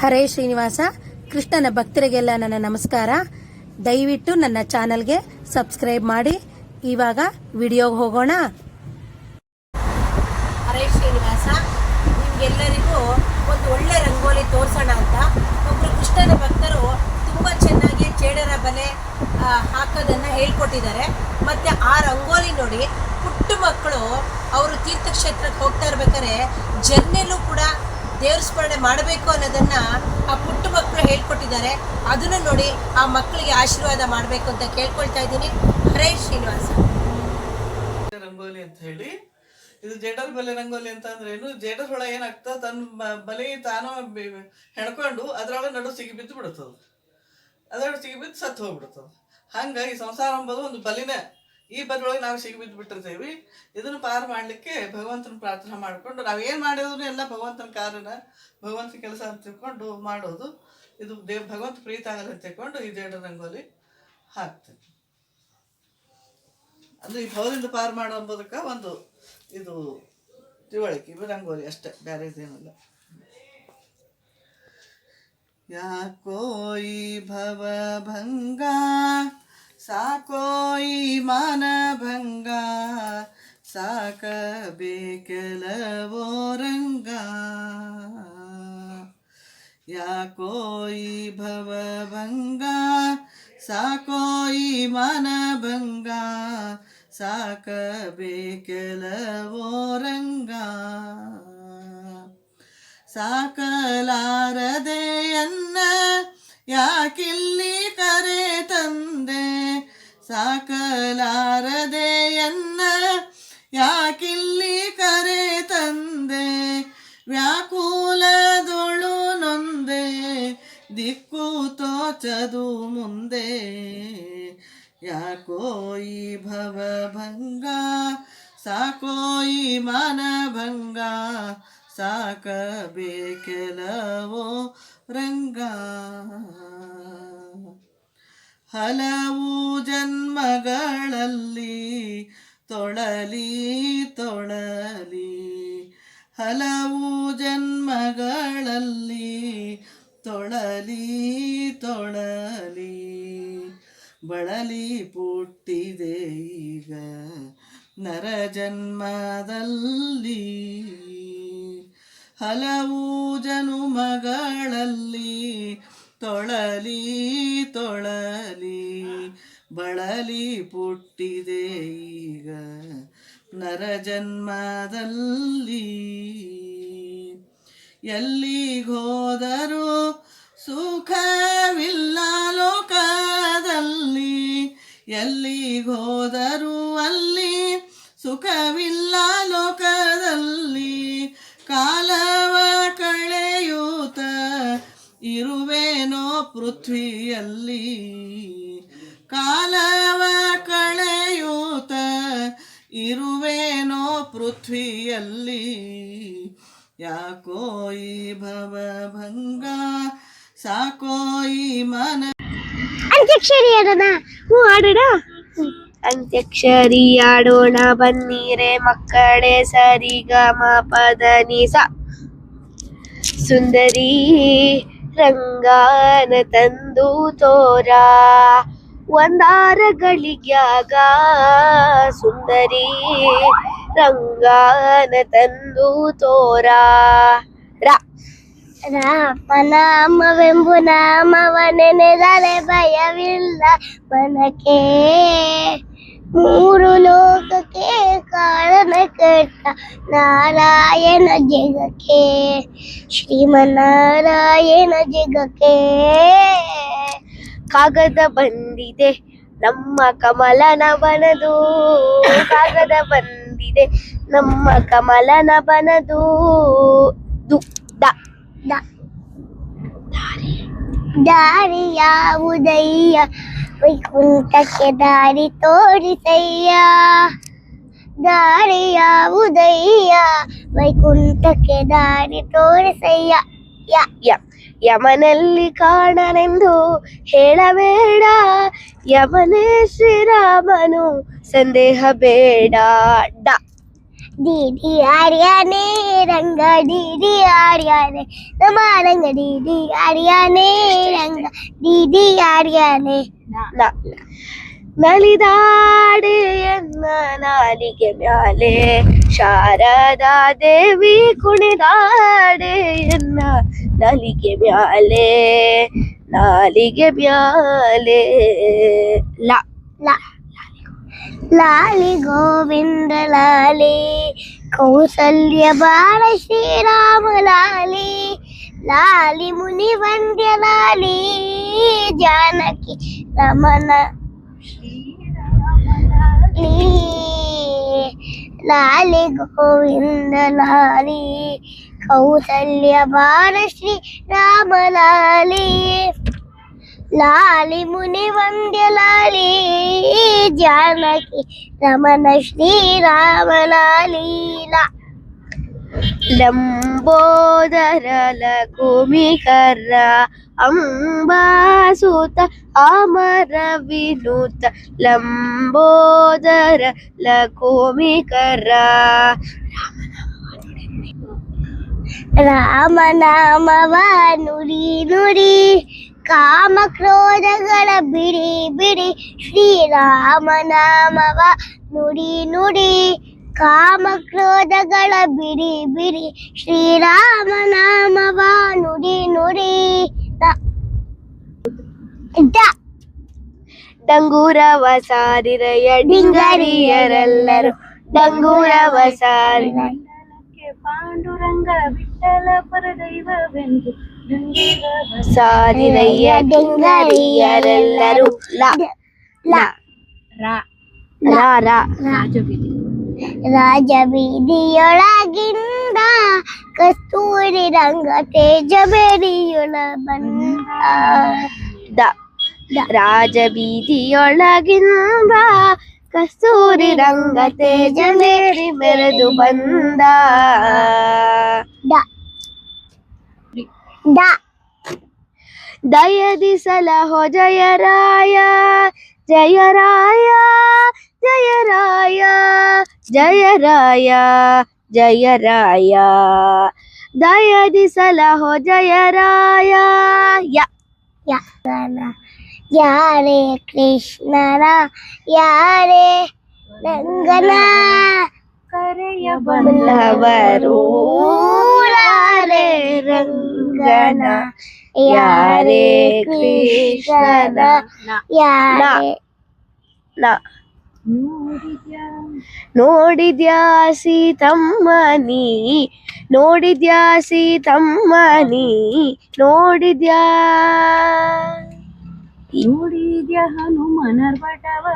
ಹರೇ ಶ್ರೀನಿವಾಸ, ಕೃಷ್ಣನ ಭಕ್ತರಿಗೆಲ್ಲ ನನ್ನ ನಮಸ್ಕಾರ. ದಯವಿಟ್ಟು ನನ್ನ ಚಾನಲ್ಗೆ ಸಬ್ಸ್ಕ್ರೈಬ್ ಮಾಡಿ. ಇವಾಗ ವಿಡಿಯೋಗೆ ಹೋಗೋಣ. ಹರೇ ಶ್ರೀನಿವಾಸ, ನಿಮ್ಗೆಲ್ಲರಿಗೂ ಒಂದು ಒಳ್ಳೆ ರಂಗೋಲಿ ತೋರಿಸೋಣ ಅಂತ. ಒಬ್ಬರು ಕೃಷ್ಣನ ಭಕ್ತರು ತುಂಬ ಚೆನ್ನಾಗಿ ಚೇಡರ ಬಲೆ ಹಾಕೋದನ್ನು ಹೇಳ್ಕೊಟ್ಟಿದ್ದಾರೆ. ಮತ್ತೆ ಆ ರಂಗೋಲಿ ನೋಡಿ ಪುಟ್ಟ ಮಕ್ಕಳು ಅವರು ತೀರ್ಥಕ್ಷೇತ್ರಕ್ಕೆ ಹೋಗ್ತಾ ಇರ್ಬೇಕಾದ್ರೆ ಜನ್ನೆಲ್ಲೂ ಕೂಡ ದೇವ್ರ ಸ್ಮರಣೆ ಮಾಡಬೇಕು ಅನ್ನೋದನ್ನ ಆ ಪುಟ್ಟ ಮಕ್ಕಳು ಹೇಳ್ಕೊಟ್ಟಿದ್ದಾರೆ. ಅದನ್ನು ನೋಡಿ ಆ ಮಕ್ಕಳಿಗೆ ಆಶೀರ್ವಾದ ಮಾಡಬೇಕು ಅಂತ ಕೇಳ್ಕೊಳ್ತಾ ಇದ್ದೀನಿ. ಹರೇ ಶ್ರೀನಿವಾಸ. ರಂಗೋಲಿ ಅಂತ ಹೇಳಿ. ಇದು ಜೇಡರ್ ಬಲೆ ರಂಗೋಲಿ ಅಂತ ಅಂದ್ರೆ ಏನು? ಜೇಡರ್ ಹುಳ ಏನಾಗ್ತದೆ? ತನ್ನ ಬಲೆ ತಾನು ಹೆಣ್ಕೊಂಡು ಅದ್ರೊಳಗೆ ನಡು ಸಿಗಿ ಬಿದ್ದು ಬಿಡುತ್ತದ. ಅದರೊಳಗೆ ಸಿಗಿ ಬಿದ್ದು ಸತ್ತು ಹೋಗ್ಬಿಡ್ತದ ಹಂಗ ಈ ಸಂಸಾರ ಅಂಬೋದು ಒಂದು ಬಲಿನೇ. ಈ ಬದಲೊಳಗೆ ನಾವು ಸಿಗಿ ಬಿದ್ದು ಬಿಟ್ಟಿರ್ತೀವಿ ಇದನ್ನು ಪಾರು ಮಾಡಲಿಕ್ಕೆ ಭಗವಂತನ ಪ್ರಾರ್ಥನೆ ಮಾಡಿಕೊಂಡು ನಾವ್ ಏನ್ ಮಾಡಿದ್ರು ಎಲ್ಲ ಭಗವಂತನ ಕಾರಣ ಭಗವಂತ ಕೆಲಸ ಅಂತ ತಿಳ್ಕೊಂಡು ಮಾಡೋದು. ಇದು ದೇವ್, ಭಗವಂತ ಪ್ರೀತ ಆಗಲ್ಲ ಅಂತ ತಿಳ್ಕೊಂಡು ಈ ದೇಡ ರಂಗೋಲಿ ಹಾಕ್ತೇವೆ ಅಂದ್ರೆ ಈ ಭವದಿಂದ ಪಾರು ಮಾಡೋ ಎಂಬುದಕ್ಕೆ ಒಂದು ಇದು ತಿಳುವಳಿಕೆ ಇವು ರಂಗೋಲಿ ಅಷ್ಟೇ, ಬೇರೆ ಇದೇನಲ್ಲ. ಯಾಕೋ ಈ ಭವ ಭಂಗ ಸಾಕೋ ಈ ಮಾನ ಭಂಗ ಸಾಕಬೇಕೆಲವೋ ರಂಗ ಯಾಕೋ ಈ ಭವ ಭಂಗ ಸಾಕೋ ಈ ಮನ ಭಂಗ ಸಾಕಬೇಕೆಲವೋ ರಂಗ ಸಾಕಲಾರದೆಯನ್ನ ಯಾಕಿಲ್ಲಿ ಕರೆ ತಂದೆ ಸಾಕಲಾರದೆಯನ್ನ ಯಾಕಿಲ್ಲಿ ಕರೆ ತಂದೆ? ವ್ಯಾಕುಲದೊಳು ನೊಂದೆ, ದಿಕ್ಕು ತೋಚದು ಮುಂದೆ. ಯಾಕೋ ಈ ಭವ ಭಂಗ ಸಾಕೋ ಈ ಮಾನ ಭಂಗ ಸಾಕಬೇಕೆಲವೋ ರಂಗ? ಹಲವು ಜನ್ಮಗಳಲ್ಲಿ ತೊಳಲಿ ತೊಳಲಿ, ಹಲವು ಜನ್ಮಗಳಲ್ಲಿ ತೊಳಲಿ ತೊಳಲಿ, ಬಳಲಿ ಪುಟ್ಟಿದೆ ಈಗ ನರ ಜನ್ಮದಲ್ಲಿ. ಹಲವು ಜನುಮಗಳಲ್ಲಿ ತೊಳಲಿ ತೊಳಲಿ, ಬಳಲಿ ಪುಟ್ಟಿದೆ ಈಗ ನರ ಜನ್ಮದಲ್ಲಿ. ಎಲ್ಲಿಗೋದರೂ ಸುಖವಿಲ್ಲ ಲೋಕದಲ್ಲಿ. ಎಲ್ಲಿಗೋದರೂ ಅಲ್ಲಿ ಸುಖವಿಲ್ಲ ಲೋಕದಲ್ಲಿ. ಕಾಲವ ಇರುವೇನೋ ಪೃಥ್ವಿಯಲ್ಲಿ? ಕಾಲವ ಕಳೆಯೂತ ಇರುವೇನೋ ಪೃಥ್ವಿಯಲ್ಲಿ? ಯಾಕೋ ಈ ಭವ ಭಂಗ ಸಾಕೋ ಈ ಮನ ಅಂತ್ಯಕ್ಷರಿ ಆಡೋಣ ಹ್ಞೂ ಅಂತ್ಯಕ್ಷರಿ ಆಡೋಣ ಬನ್ನಿರೆ ಮಕ್ಕಳೇ ಸರಿಗ ಮ ಪದ ಸುಂದರಿ ರಂಗಾನ ತಂದು ತೋರ ಒಂದಾರ ಗಳಿಗ್ಯಾಗ ಸುಂದರಿ ರಂಗಾನ ತಂದು ತೋರ ರ ರಾಮನಾಮವೆಂಬು ನಾಮವ ನೆನೆದರೆ ಭಯವಿಲ್ಲ ಮನಕ್ಕೆ ಮೂರು ಲೋಕಕ್ಕೆ ಕಾರಣ ಕೇಳ್ತ ನಾರಾಯಣ ಜಗಕ್ಕೆ. ಶ್ರೀಮನಾರಾಯಣ ಜಗಕ್ಕೆ. ಕಾಗದ ಬಂದಿದೆ ನಮ್ಮ ಕಮಲನ ಬನದು. ಕಾಗದ ಬಂದಿದೆ ನಮ್ಮ ಕಮಲನ ಬನದು. ದು ದ. ದ. ದಾರಿ ಯಾವುದಯ್ಯ? ವೈಕುಂಠಕ್ಕೆ ದಾರಿ ತೋರಿಸಯ್ಯ. ದಾರಿ ಯಾವುದಯ್ಯ ವೈಕುಂಠಕ್ಕೆ ದಾರಿ ತೋರಿಸಯ್ಯ ಯ ಯ ಯಮನಲ್ಲಿ ಕಾಣನೆಂದು ಹೇಳಬೇಡ ಯಮನೇ ಶ್ರೀರಾಮನು ಸಂದೇಹ ಬೇಡ ಡ ಡಿಡಿ ಆರ್ಯಾನೆ ರಂಗ ಡಿಡಿ ಆರ್ಯಾನೆ ನಮ್ಮ ರಂಗ ಡಿಡಿ ಆರ್ಯಾನೆ ರಂಗ ಡಿಡಿ ಆರ್ಯಾನೆ ನ ನಲಿದಾಡೆ ಎನ್ನ ನಾಲಿಗೆ ಮ್ಯಾಲೆ ಶಾರದಾ ದೇವಿ ಕುಣಿದಾಡೆ ಎನ್ನ ನಾಲಿಗೆ ಮ್ಯಾಲೆ ನಾಲಿಗೆ ಮ್ಯಾಲೆ ಲ ಲ ಲಾಲಿ ಗೋವಿಂದ ಲಾಲಿ ಕೌಸಲ್ಯ ಬಾಲ ಶ್ರೀರಾಮ ಲಾಲಿ ಲಾಲಿ ಮುನಿ ವಂದ್ಯ ಲಾಲಿ ಜಾನಕಿ ರಮಣ ലാലി ഗോവിന്ദ ലാലി കൗസല്യ ബാലശ്രീ രാമലാലി ലാലി മുനി വന്ദ്യലാലി ജാനകി രമണ ശ്രീ രാമലാലീല ಲಂಬೋದರ ಲಘುಮಿಕರ ಅಂಬಾಸುತ ಅಮರ ವಿನುತ ಲಂಬೋದರ ಲಕುಮಿಕರ ರಾಮನಾಮವ ನುಡಿ ನುಡಿ ಕಾಮ ಕ್ರೋಧಗಳ ಬಿಡಿ ಬಿಡಿ ಶ್ರೀರಾಮನಾಮವ ನುಡಿ ನುಡಿ ಕಾಮ ಕ್ರೋಧಗಳ ಬಿಡಿ ಬಿಡಿ ಶ್ರೀರಾಮನಾಮವ ನುಡಿ ನುಡಿ ದ- ದ- ಡಂಗೂರವ ಸಾರಿರಯ ಡಿಂಗರಿಯರೆಲ್ಲರೂ ಡಂಗೂರವ ಸಾರಿ ಪಾಂಡುರಂಗ ವಿಠಲ ಪರದೈವವೆಂದು ಸಾರಿರಯ್ಯ ಡಿಂಗರಿಯರೆಲ್ಲರೂ ಲ ಲ ರಾ ರ ರ ರಾಜಬೀದಿ ರಾಜ ಬೀದಿಯೊಳಗಿಂದ ಕಸ್ತೂರಿ ರಂಗ ತೇಜ ಬೇರಿಯೊಳ ಬಂದ ದ ರಾಜ ಬೀದಿಯೊಳಗಿಂದ ಕಸ್ತೂರಿ ರಂಗ ತೇಜ ಬೇರಿ ಮೆರೆದು ಬಂದ ದ ದ जय राया जय राया जय राया जय राया। दया दिसला हो, जय राया। या या। या रे कृष्णा या रंगना करे रंगना। ಯಾರೇ ಕೃಷ್ಣನ ಯಾರೇ ನ. ನೋಡಿದ್ಯಾ? ಸೀತಮ್ಮ ನೀ ನೋಡಿದ್ಯಾ ಸೀತಮ್ಮನಿ? ನೋಡಿದ್ಯಾ? ನೋಡಿದ್ಯಾ ಹನುಮನರ್ ಬಟವ